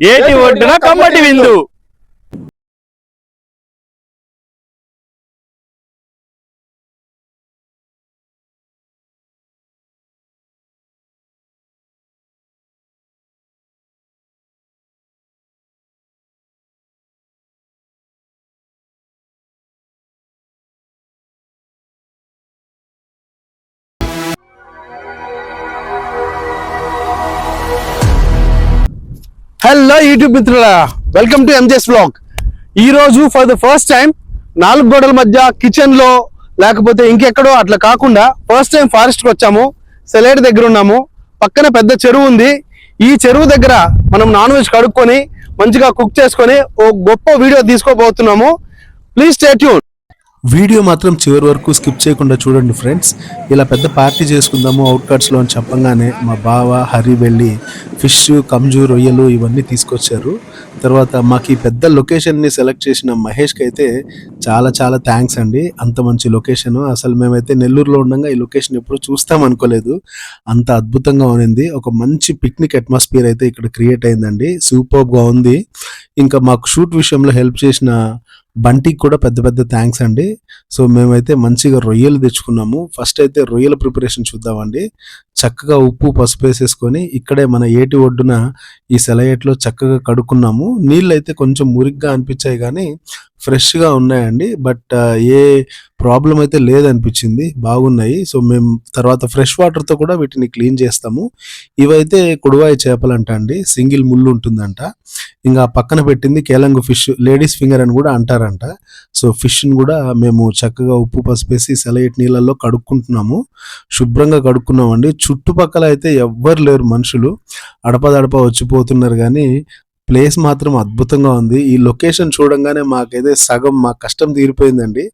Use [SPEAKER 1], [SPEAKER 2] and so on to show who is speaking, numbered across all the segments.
[SPEAKER 1] ఏటి ఒడ్డున కమ్మటి విందు.
[SPEAKER 2] హలో యూట్యూబ్ మిత్రులా వెల్కమ్ టు ఎంజెస్ బ్లాగ్ ఈ రోజు ఫర్ ద ఫస్ట్ టైం నాలుగు గోడల మధ్య కిచెన్లో లేకపోతే ఇంకెక్కడో అట్లా కాకుండా ఫస్ట్ టైం ఫారెస్ట్కి వచ్చాము. సెలైడ్ దగ్గర ఉన్నాము. పక్కన పెద్ద చెరువు ఉంది. ఈ చెరువు దగ్గర మనం నాన్ వెజ్ కడుక్కొని మంచిగా కుక్ చేసుకొని ఓ గొప్ప వీడియో తీసుకోబోతున్నాము. ప్లీజ్ స్టేట్యూన్
[SPEAKER 3] వీడియో మాత్రం చివరి వరకు స్కిప్ చేయకుండా చూడండి ఫ్రెండ్స్. ఇలా పెద్ద పార్టీ చేసుకుందాము అవుట్కట్స్లో అని చెప్పంగానే మా బావ హరి వెళ్ళి ఫిష్ కంజు రొయ్యలు ఇవన్నీ తీసుకొచ్చారు. తర్వాత మాకు ఈ పెద్ద లొకేషన్ని సెలెక్ట్ చేసిన మహేష్కి అయితే చాలా చాలా థ్యాంక్స్ అండి. అంత మంచి లొకేషన్ అసలు మేమైతే నెల్లూరులో ఉండగా ఈ లొకేషన్ ఎప్పుడు చూస్తాం అనుకోలేదు. అంత అద్భుతంగా ఉన్నింది. ఒక మంచి పిక్నిక్ అట్మాస్ఫియర్ అయితే ఇక్కడ క్రియేట్ అయిందండి. సూపర్గా ఉంది. ఇంకా మాకు షూట్ విషయంలో హెల్ప్ చేసిన బంటికి కూడా పెద్ద పెద్ద థ్యాంక్స్ అండి. సో మేమైతే మంచిగా రొయ్యలు తెచ్చుకున్నాము. ఫస్ట్ అయితే రొయ్యల ప్రిపరేషన్ చూద్దామండి. చక్కగా ఉప్పు పసుపు వేసేసుకొని ఇక్కడే మన ఏటి ఒడ్డున ఈ సెలయేట్లో చక్కగా కడుక్కున్నాము. నీళ్ళు అయితే కొంచెం మురిగ్గా అనిపించాయి కానీ ఫ్రెష్గా ఉన్నాయండి. బట్ ఏ ప్రాబ్లం అయితే లేదనిపించింది. బాగున్నాయి. సో మేము తర్వాత ఫ్రెష్ వాటర్తో కూడా వీటిని క్లీన్ చేస్తాము. ఇవైతే కుడువాయి చేపలంట అండి. సింగిల్ ముళ్ళు ఉంటుందంట. ఇంకా పక్కన పెట్టింది కేలంగు ఫిష్. లేడీస్ ఫింగర్ అని కూడా అంటారంట. సో ఫిష్ని కూడా మేము చక్కగా ఉప్పు పసుపేసి సెలయేట్ నీళ్ళల్లో కడుక్కుంటున్నాము. శుభ్రంగా కడుక్కున్నామండి. చుట్టుపక్కల అయితే ఎవ్వరు లేరు మనుషులు. అడపదడప వచ్చిపోతున్నారు కానీ ప్లేస్ మాత్రం అద్భుతంగా ఉంది. ఈ లొకేషన్ చూడంగానే మాకైతే సగం మా కష్టం తీరిపోయిందండి.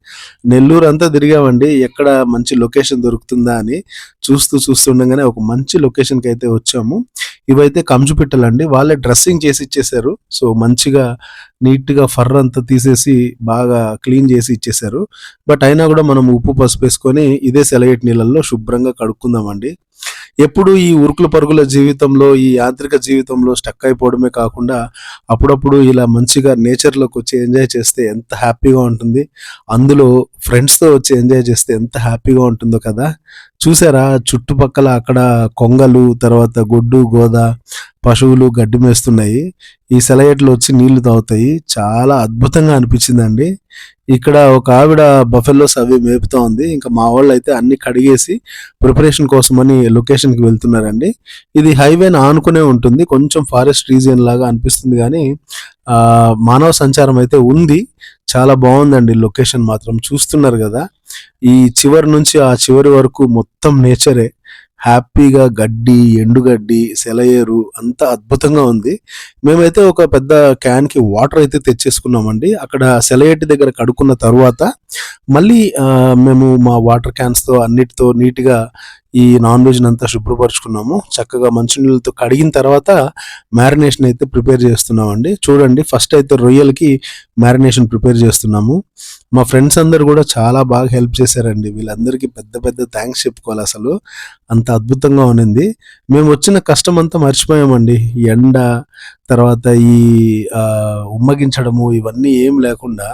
[SPEAKER 3] నెల్లూరు అంతా తిరిగామండి. ఎక్కడ మంచి లొకేషన్ దొరుకుతుందా అని చూస్తూ చూస్తుండగానే ఒక మంచి లొకేషన్కి అయితే వచ్చాము. ఇవైతే కంజు పిట్టలండి వాళ్ళే డ్రెస్సింగ్ చేసి ఇచ్చేసారు. సో మంచిగా నీట్గా ఫర్ అంతా తీసేసి బాగా క్లీన్ చేసి ఇచ్చేసారు. బట్ అయినా కూడా మనం ఉప్పు పసుపు వేసుకొని ఇదే సెలయేట్ నీళ్ళల్లో శుభ్రంగా కడుక్కుందామండి. ఎప్పుడు ఈ ఉరుకుల పరుగుల జీవితంలో ఈ యాంత్రిక జీవితంలో స్టక్ అయిపోవడమే కాకుండా అప్పుడప్పుడు ఇలా మంచిగా నేచర్లోకి వచ్చి ఎంజాయ్ చేస్తే ఎంత హ్యాపీగా ఉంటుంది. అందులో ఫ్రెండ్స్తో వచ్చి ఎంజాయ్ చేస్తే ఎంత హ్యాపీగా ఉంటుందో కదా. చూసారా? చుట్టుపక్కల అక్కడ కొంగలు తర్వాత గొడ్డు గోద పశువులు గడ్డి మేస్తున్నాయి. ఈ సెలయేట్లు వచ్చి నీళ్ళు తాగుతాయి. చాలా అద్భుతంగా అనిపించిందండి. ఇక్కడ ఒక ఆవిడ బఫెల్లోస్ అవి మేపుతా ఉంది. ఇంకా మా వాళ్ళు అయితే అన్ని కడిగేసి ప్రిపరేషన్ కోసమని లొకేషన్కి వెళ్తున్నారండి. ఇది హైవేని ఆనుకునే ఉంటుంది. కొంచెం ఫారెస్ట్ రీజియన్ లాగా అనిపిస్తుంది కానీ ఆ, మానవ సంచారం అయితే ఉంది. చాలా బాగుందండి లొకేషన్ మాత్రం. చూస్తున్నారు కదా ఈ చివరి నుంచి ఆ చివరి వరకు మొత్తం నేచరే. హ్యాపీగా గడ్డి ఎండుగడ్డి సెలయేరు అంతా అద్భుతంగా ఉంది. మేమైతే ఒక పెద్ద క్యాన్కి వాటర్ అయితే తెచ్చేసుకున్నామండి. అక్కడ సెలయేటి దగ్గర కడుక్కున్న తర్వాత మళ్ళీ మేము మా వాటర్ క్యాన్స్తో అన్నిటితో నీట్గా ఈ నాన్ వెజ్ని అంతా శుభ్రపరచుకున్నాము. చక్కగా మంచినీళ్ళతో కడిగిన తర్వాత మ్యారినేషన్ అయితే ప్రిపేర్ చేస్తున్నామండి. చూడండి ఫస్ట్ అయితే రొయ్యలకి మ్యారినేషన్ ప్రిపేర్ చేస్తున్నాము. మా ఫ్రెండ్స్ అందరు కూడా చాలా బాగా హెల్ప్ చేశారండి. వీళ్ళందరికీ పెద్ద పెద్ద థ్యాంక్స్ చెప్పుకోవాలి అసలు. అంత అద్భుతంగా ఉన్నింది. మేము వచ్చిన కష్టం అంతా మర్చిపోయామండి. ఎండ తర్వాత ఈ ఉమ్మగించడము ఇవన్నీ ఏం లేకుండా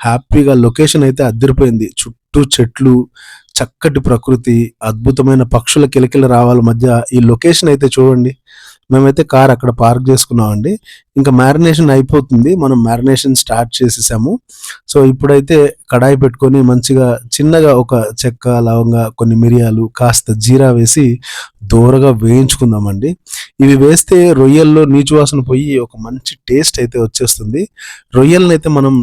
[SPEAKER 3] హ్యాపీగా లొకేషన్ అయితే అద్దరిపోయింది. చుట్టూ చెట్లు చక్కటి ప్రకృతి అద్భుతమైన పక్షుల కిలకిల రావాల మధ్య ఈ లొకేషన్ అయితే చూడండి. మేమైతే కార్ అక్కడ పార్క్ చేసుకున్నామండి. ఇంకా మ్యారినేషన్ అయిపోతుంది. మనం మ్యారినేషన్ స్టార్ట్ చేసేసాము. సో ఇప్పుడైతే కడాయి పెట్టుకొని మంచిగా చిన్నగా ఒక చెక్క లవంగా కొన్ని మిరియాలు కాస్త జీరా వేసి దూరగా వేయించుకుందామండి. ఇవి వేస్తే రొయ్యల్లో నీచు వాసన పోయి ఒక మంచి టేస్ట్ అయితే వచ్చేస్తుంది. రొయ్యలను అయితే మనం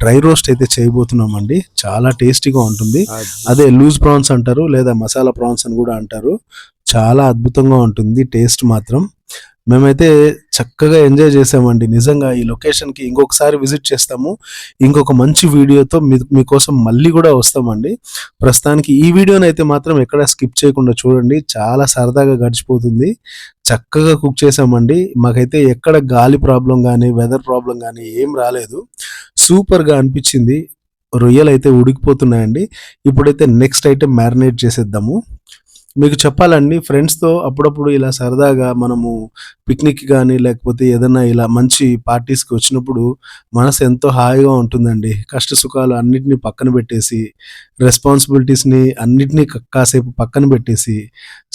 [SPEAKER 3] డ్రై రోస్ట్ అయితే చేయబోతున్నామండి. చాలా టేస్టీగా ఉంటుంది. అదే లూజ్ ప్రాన్స్ అంటారు లేదా మసాలా ప్రాన్స్ అని కూడా అంటారు. చాలా అద్భుతంగా ఉంటుంది టేస్ట్ మాత్రం. మేమైతే చక్కగా ఎంజాయ్ చేసామండి. నిజంగా ఈ లొకేషన్కి ఇంకొకసారి విజిట్ చేస్తాము. ఇంకొక మంచి వీడియోతో మీ మీకోసం మళ్ళీ కూడా వస్తామండి. ప్రస్తుతానికి ఈ వీడియోని అయితే మాత్రం ఎక్కడ స్కిప్ చేయకుండా చూడండి. చాలా సరదాగా గడిచిపోతుంది. చక్కగా కుక్ చేసామండి. మాకైతే ఎక్కడ గాలి ప్రాబ్లం కానీ వెదర్ ప్రాబ్లం కానీ ఏం రాలేదు. సూపర్గా అనిపించింది. రొయ్యలు అయితే ఉడికిపోతున్నాయండి. ఇప్పుడైతే నెక్స్ట్ ఐటెం మ్యారినేట్ చేసేద్దాము. మీకు చెప్పాలండి ఫ్రెండ్స్తో అప్పుడప్పుడు ఇలా సరదాగా మనము పిక్నిక్ కానీ లేకపోతే ఏదైనా ఇలా మంచి పార్టీస్కి వచ్చినప్పుడు మనసు ఎంతో హాయిగా ఉంటుందండి. కష్ట సుఖాలు అన్నిటినీ పక్కన పెట్టేసి రెస్పాన్సిబిలిటీస్ని అన్నిటినీ కాసేపు పక్కన పెట్టేసి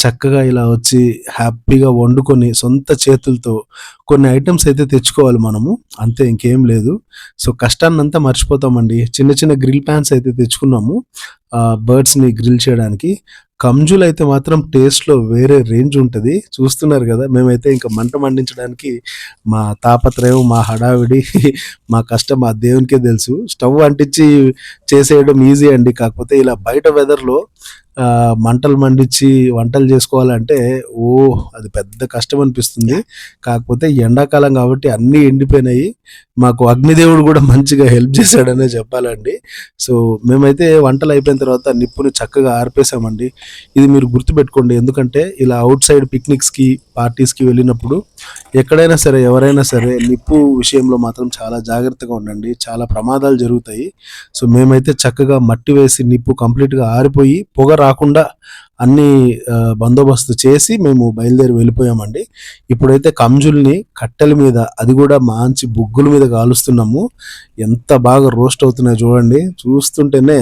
[SPEAKER 3] చక్కగా ఇలా వచ్చి హ్యాపీగా వండుకొని సొంత చేతులతో కొన్ని ఐటమ్స్ అయితే తెచ్చుకోవాలి మనము. అంతే ఇంకేం లేదు. సో కష్టాన్ని అంతా మర్చిపోతామండి. చిన్న చిన్న గ్రిల్ ప్యాన్స్ అయితే తెచ్చుకున్నాము. బర్డ్స్ని గ్రిల్ చేయడానికి. కంజులు అయితే మాత్రం టేస్ట్లో వేరే రేంజ్ ఉంటుంది. చూస్తున్నారు కదా మేమైతే ఇంకా మంట మండించడానికి మా తాపత్రయం మా హడావిడి మా కష్టం మా దేవునికే తెలుసు. స్టవ్ అంటించి చేసేయడం ఈజీ అండి. కాకపోతే ఇలా బయట వెదర్లో మంటలు మండించి వంటలు చేసుకోవాలంటే ఓ అది పెద్ద కష్టం అనిపిస్తుంది కాకపోతే ఎండాకాలం కాబట్టి అన్నీ ఎండిపోయినాయి. మాకు అగ్నిదేవుడు కూడా మంచిగా హెల్ప్ చేశాడనే చెప్పాలండి. సో మేమైతే వంటలు అయిపోయిన తర్వాత నిప్పుని చక్కగా ఆర్పేసామండి ఇది మీరు గుర్తుపెట్టుకోండి. ఎందుకంటే ఇలా అవుట్ సైడ్ పిక్నిక్స్కి పార్టీస్కి వెళ్ళినప్పుడు ఎక్కడైనా సరే ఎవరైనా సరే నిప్పు విషయంలో మాత్రం చాలా జాగ్రత్తగా ఉండండి. చాలా ప్రమాదాలు జరుగుతాయి. సో మేమైతే చక్కగా మట్టి వేసి నిప్పు కంప్లీట్గా ఆరిపోయి పొగ రాకుండా అన్ని బందోబస్తు చేసి మేము బయలుదేరి వెళ్ళిపోయామండి. ఇప్పుడైతే కంజుల్ని కట్టెల మీద అది కూడా మంచి బుగ్గుల మీద కాలుస్తున్నాము. ఎంత బాగా రోస్ట్ అవుతున్నాయో చూడండి. చూస్తుంటేనే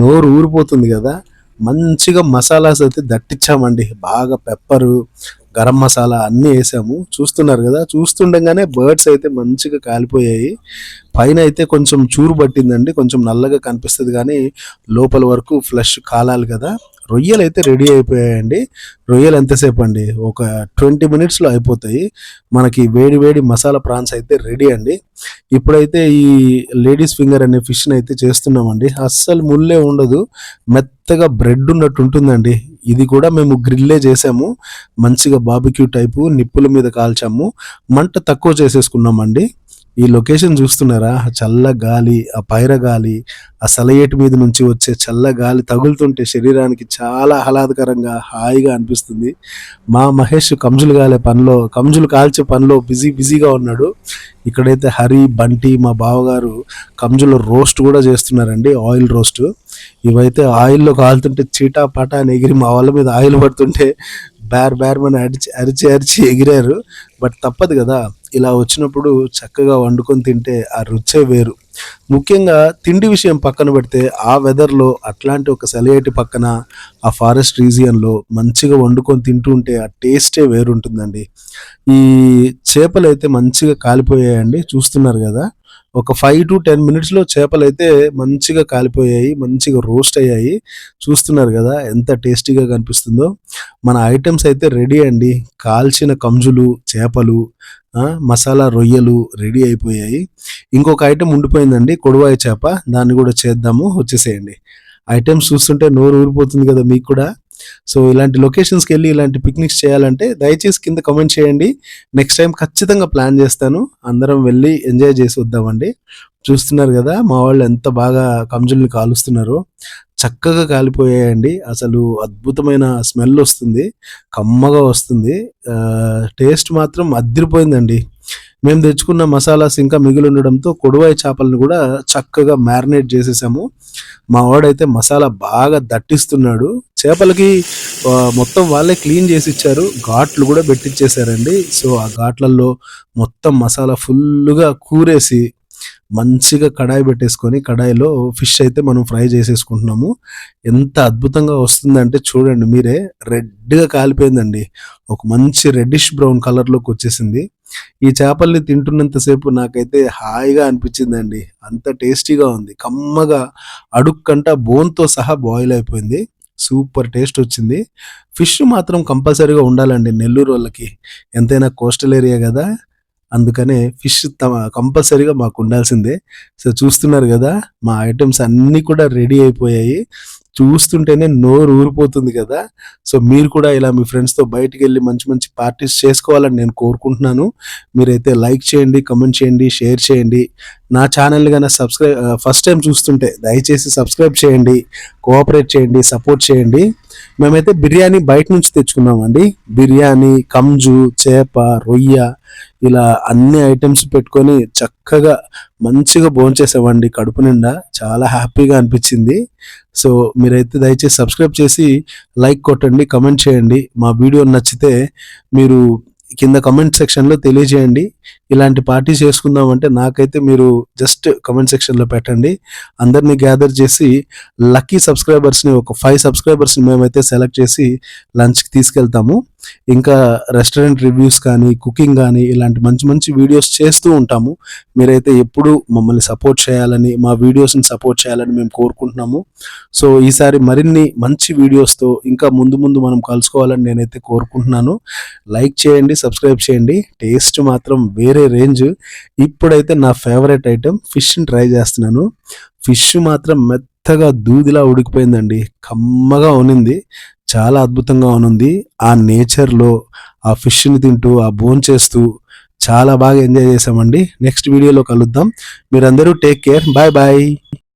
[SPEAKER 3] నోరు ఊరిపోతుంది కదా. మంచిగా మసాలాస్ అయితే దట్టించామండి బాగా పెప్పరు గరం మసాలా అన్నీ వేసాము. చూస్తున్నారు కదా చూస్తుండగానే బర్డ్స్ అయితే మంచిగా కాలిపోయాయి. పైన అయితే కొంచెం చూరు పట్టిందండి కొంచెం నల్లగా కనిపిస్తుంది కానీ లోపల వరకు ఫ్లష్ కాలాలి కదా. రొయ్యలు అయితే రెడీ అయిపోయాయండి. రొయ్యలు ఎంతసేపు అండి ఒక ట్వంటీ మినిట్స్లో అయిపోతాయి. మనకి వేడి వేడి మసాలా ప్రాన్స్ అయితే రెడీ అండి. ఇప్పుడైతే ఈ లేడీస్ ఫింగర్ అనే ఫిష్ని అయితే చేస్తున్నామండి. అస్సలు ముల్లే ఉండదు. మెత్తగా బ్రెడ్ ఉన్నట్టు ఉంటుందండి. ఇది కూడా మేము గ్రిల్లే చేసాము. మంచిగా బాబిక్యూ టైపు నిప్పుల మీద కాల్చాము. మంట తక్కువ చేసేసుకున్నామండి. ఈ లొకేషన్ చూస్తున్నారా? చల్ల గాలి ఆ పైర గాలి ఆ సలయేటి మీద నుంచి వచ్చే చల్ల గాలి తగులుతుంటే శరీరానికి చాలా ఆహ్లాదకరంగా హాయిగా అనిపిస్తుంది. మా మహేష్ కంజులు కాలే పనిలో కంజులు కాల్చే పనిలో బిజీ బిజీగా ఉన్నాడు. ఇక్కడైతే హరి బంటి మా బావగారు కంజుల రోస్ట్ కూడా చేస్తున్నారండి ఆయిల్ రోస్ట్. ఇవైతే ఆయిల్లో కాలుతుంటే చీటా పటా ఎగిరి మా వాళ్ళ మీద ఆయిల్ పడుతుంటే బేర్ బేర్ మన అరిచి అరిచి అరిచి ఎగిరారు. బట్ తప్పదు కదా ఇలా వచ్చినప్పుడు చక్కగా వండుకొని తింటే ఆ రుచే వేరు. ముఖ్యంగా తిండి విషయం పక్కన పెడితే ఆ వెదర్లో అట్లాంటి ఒక సెలయేటి పక్కన ఆ ఫారెస్ట్ రీజియన్లో మంచిగా వండుకొని తింటూ ఉంటే ఆ టేస్టే వేరుంటుందండి. ఈ చేపలు అయితే మంచిగా కాలిపోయాయండి చూస్తున్నారు కదా. ఒక ఫైవ్ టు టెన్ మినిట్స్లో చేపలు అయితే మంచిగా కాలిపోయాయి మంచిగా రోస్ట్ అయ్యాయి. చూస్తున్నారు కదా ఎంత టేస్టీగా కనిపిస్తుందో. మన ఐటమ్స్ అయితే రెడీ అండి. కాల్చిన కంజులు చేపలు మసాలా రొయ్యలు రెడీ అయిపోయాయి. ఇంకొక ఐటెం ఉండిపోయిందండి కొడువాయి చేప. దాన్ని కూడా చేద్దాము వచ్చేసేయండి. ఐటమ్స్ చూస్తుంటే నోరు ఊరిపోతుంది కదా మీకు కూడా. సో ఇలాంటి లొకేషన్స్కి వెళ్ళి ఇలాంటి పిక్నిక్స్ చేయాలంటే దయచేసి కింద కమెంట్ చేయండి. నెక్స్ట్ టైం ఖచ్చితంగా ప్లాన్ చేస్తాను. అందరం వెళ్ళి ఎంజాయ్ చేసి వద్దామండి. చూస్తున్నారు కదా మా వాళ్ళు ఎంత బాగా కంజుల్ని కాలుస్తున్నారు. చక్కగా కాలిపోయాయండి. అసలు అద్భుతమైన స్మెల్ వస్తుంది. కమ్మగా వస్తుంది. టేస్ట్ మాత్రం అదిరిపోయిందండి మేము తెచ్చుకున్న మసాలాస్ ఇంకా మిగిలి ఉండడంతో కొడువాయి చేపలను కూడా చక్కగా మ్యారినేట్ చేసేసాము. మా వాడైతే మసాలా బాగా దట్టిస్తున్నాడు. చేపలకి మొత్తం వాళ్ళే క్లీన్ చేసి ఇచ్చారు. ఘాట్లు కూడా పెట్టించేశారండి సో ఆ ఘాట్లలో మొత్తం మసాలా ఫుల్గా కూరేసి మంచిగా కడాయి పెట్టేసుకొని కడాయిలో ఫిష్ అయితే మనం ఫ్రై చేసేసుకుంటున్నాము. ఎంత అద్భుతంగా వస్తుందంటే చూడండి మీరే రెడ్గా కాలిపోయిందండి. ఒక మంచి రెడ్డిష్ బ్రౌన్ కలర్లోకి వచ్చేసింది. ఈ చేపల్ని తింటున్నంతసేపు నాకైతే హాయిగా అనిపించిందండి. అంత టేస్టీగా ఉంది. కమ్మగా అడుక్కంట బోన్తో సహా బాయిల్ అయిపోయింది. సూపర్ టేస్ట్ వచ్చింది. ఫిష్ మాత్రం కంపల్సరీగా ఉండాలండి నెల్లూరు వాళ్ళకి. ఎంతైనా కోస్టల్ ఏరియా కదా. అందుకనే ఫిష్ తమ కంపల్సరీగా మాకు ఉండాల్సిందే. సో చూస్తున్నారు కదా మా ఐటమ్స్ అన్నీ కూడా రెడీ అయిపోయాయి. చూస్తుంటేనే నోరు ఊరిపోతుంది కదా. సో మీరు కూడా ఇలా మీ ఫ్రెండ్స్తో బయటికి వెళ్ళి మంచి మంచి పార్టీస్ చేసుకోవాలని నేను కోరుకుంటున్నాను. మీరైతే లైక్ చేయండి కమెంట్ చేయండి షేర్ చేయండి. నా ఛానల్ కన్నా సబ్స్క్రైబ్ ఫస్ట్ టైం చూస్తుంటే దయచేసి సబ్స్క్రైబ్ చేయండి కోఆపరేట్ చేయండి సపోర్ట్ చేయండి. మేమైతే బిర్యానీ బయట నుంచి తెచ్చుకున్నామండి. బిర్యానీ కంజు చేప రొయ్య ఇలా అన్ని ఐటమ్స్ పెట్టుకొని చక్కగా మంచిగా భోంచేసామండి కడుపు నిండా చాలా హ్యాపీగా అనిపించింది. సో మీరైతే దయచేసి సబ్స్క్రైబ్ చేసి లైక్ కొట్టండి కమెంట్ చేయండి. మా వీడియో నచ్చితే మీరు కింద కమెంట్ సెక్షన్లో తెలియజేయండి. ఇలాంటి పార్టీ చేసుకుందామంటే నాకైతే మీరు జస్ట్ కమెంట్ సెక్షన్లో పెట్టండి. అందరినీ గ్యాదర్ చేసి లక్కీ సబ్స్క్రైబర్స్ని ఒక ఫైవ్ సబ్స్క్రైబర్స్ని మేమైతే సెలెక్ట్ చేసి లంచ్కి తీసుకెళ్తాము. ఇంకా రెస్టారెంట్ రివ్యూస్ కానీ కుకింగ్ కానీ ఇలాంటి మంచి మంచి వీడియోస్ చేస్తూ ఉంటాము. మీరైతే ఎప్పుడు మమ్మల్ని సపోర్ట్ చేయాలని మా వీడియోస్ని సపోర్ట్ చేయాలని మేము కోరుకుంటున్నాము. సో ఈసారి మరిన్ని మంచి వీడియోస్తో ఇంకా ముందు ముందు మనం కలుసుకోవాలని నేనైతే కోరుకుంటున్నాను. లైక్ చేయండి సబ్స్క్రైబ్ చేయండి. టేస్ట్ మాత్రం వేరే రేంజ్. ఇప్పుడైతే నా ఫేవరెట్ ఐటెం ఫిష్ని ట్రై చేస్తున్నాను. ఫిష్ మాత్రం మెత్తగా దూదిలా ఉడికిపోయిందండి. కమ్మగా ఉనింది. చాలా అద్భుతంగా ఉనుంది. ఆ నేచర్లో ఆ ఫిష్ని తింటూ ఆ బోన్ చేస్తూ చాలా బాగా ఎంజాయ్ చేసామండి నెక్స్ట్ వీడియోలో కలుద్దాం. మీరందరూ టేక్ కేర్. Bye bye.